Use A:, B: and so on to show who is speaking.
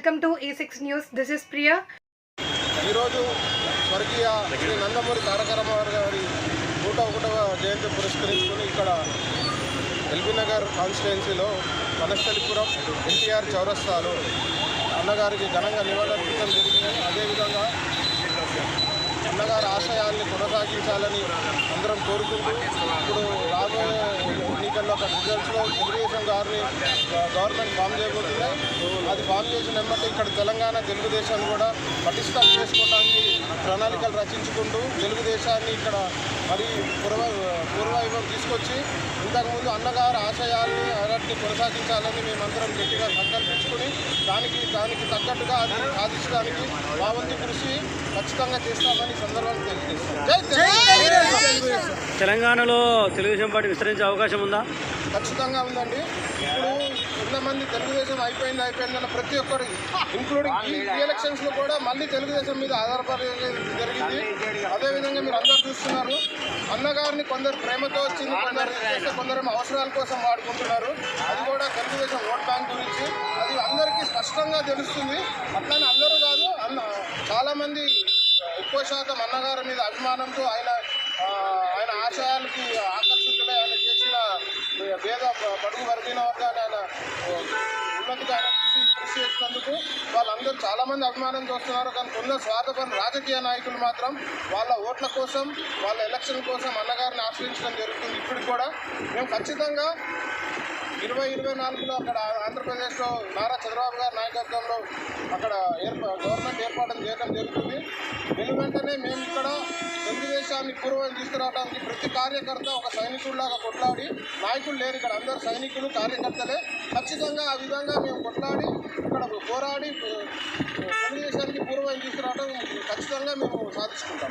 A: Second two E six news. This is Priya
B: ఈరోజు స్వర్గీయ శ్రీ నందమూరి తారక రామారావు గారి నూట ఒకటవ జయంతి పురస్కరించుకొని ఇక్కడ ఎల్బీ నగర్ కాన్స్టిట్యున్సీలో వనస్థలిపురం ఎన్టీఆర్ చౌరస్తాలో అన్నగారికి ఘనంగా నివాళులర్పించడం జరిగింది. అదేవిధంగా అన్నగారి ఆశయాల్ని కొనసాగించాలని అందరం కోరుకుంటూ ఇప్పుడు రాబోయే ఎన్నికల్లో ఒక రిజల్ట్స్లో తెలుగుదేశం గారిని గవర్నమెంట్ ఫామ్ చేయబోతుంది. అది ఫామ్ చేసిన వెంబడి ఇక్కడ తెలంగాణ తెలుగుదేశాన్ని కూడా పటిష్టం చేసుకోవడానికి ప్రణాళికలు రచించుకుంటూ తెలుగుదేశాన్ని ఇక్కడ మరి పురవ పూర్వవైభవం తీసుకొచ్చి ఇంతకుముందు అన్నగారు ఆశయాల్ని అన్నిటిని కొనసాగించాలని మేమందరం గట్టిగా సంకల్పించుకుని దానికి దానికి తగ్గట్టుగా అది సాధించడానికి మా వంతు కృషి ఖచ్చితంగా చేస్తామని ఈ సందర్భంగా తెలియజేస్తాం
C: తెలంగాణలో తెలుగుదేశం పార్టీ విస్తరించే అవకాశం ఉందా?
B: ఖచ్చితంగా ఉందండి. ఇప్పుడు ఎంతమంది తెలుగుదేశం అయిపోయింది అయిపోయింది అన్న ప్రతి ఒక్కరు ఇంక్లూడింగ్ ఈ ఎలక్షన్స్లో కూడా మళ్ళీ తెలుగుదేశం మీద ఆధారపడి జరిగింది. అదేవిధంగా మీరు అందరు చూస్తున్నారు అన్నగారిని కొందరు ప్రేమతో వచ్చింది కొందరు కొందరు అవసరాల కోసం వాడుకుంటున్నారు. అది కూడా తెలుగుదేశం ఓట్ బ్యాంక్ గురించి. అది అందరికీ స్పష్టంగా తెలుస్తుంది. అట్లానే అందరూ కాదు అన్న చాలామంది ఎక్కువ శాతం అన్నగారి మీద అభిమానంతో ఆయన ఆయన ఆశయాలకి ఆకర్షితులై ఆయన చేసిన పేద బడుగు వర్గీన వర్గాన్ని ఆయన ఉన్నతిగా ఆయన వాళ్ళందరూ చాలామంది అభిమానం చూస్తున్నారు. కానీ కొందరు స్వార్థపర రాజకీయ నాయకులు మాత్రం వాళ్ళ ఓట్ల కోసం వాళ్ళ ఎలక్షన్ కోసం అన్నగారిని ఆశ్రయించడం జరుగుతుంది. ఇప్పటికి కూడా మేము ఖచ్చితంగా ఇరవై ఇరవై నాలుగులో అక్కడ ఆంధ్రప్రదేశ్లో నారా చంద్రబాబు గారి నాయకత్వంలో అక్కడ ఏర్పా గవర్నమెంట్ ఏర్పాటు చేయడం జరుగుతుంది. వెను వెంటనే మేము ఇక్కడ పూర్వం తీసుకురావడానికి ప్రతి కార్యకర్త ఒక సైనికుడిలాగా కొట్లాడి నాయకులు లేరు ఇక్కడ. అందరు సైనికులు కార్యకర్తలే. ఖచ్చితంగా ఆ విధంగా మేము కొట్లాడి ఇక్కడ పోరాడి తెలుగుదేశానికి పూర్వం తీసుకురావడం ఖచ్చితంగా మేము సాధించుకుంటాం.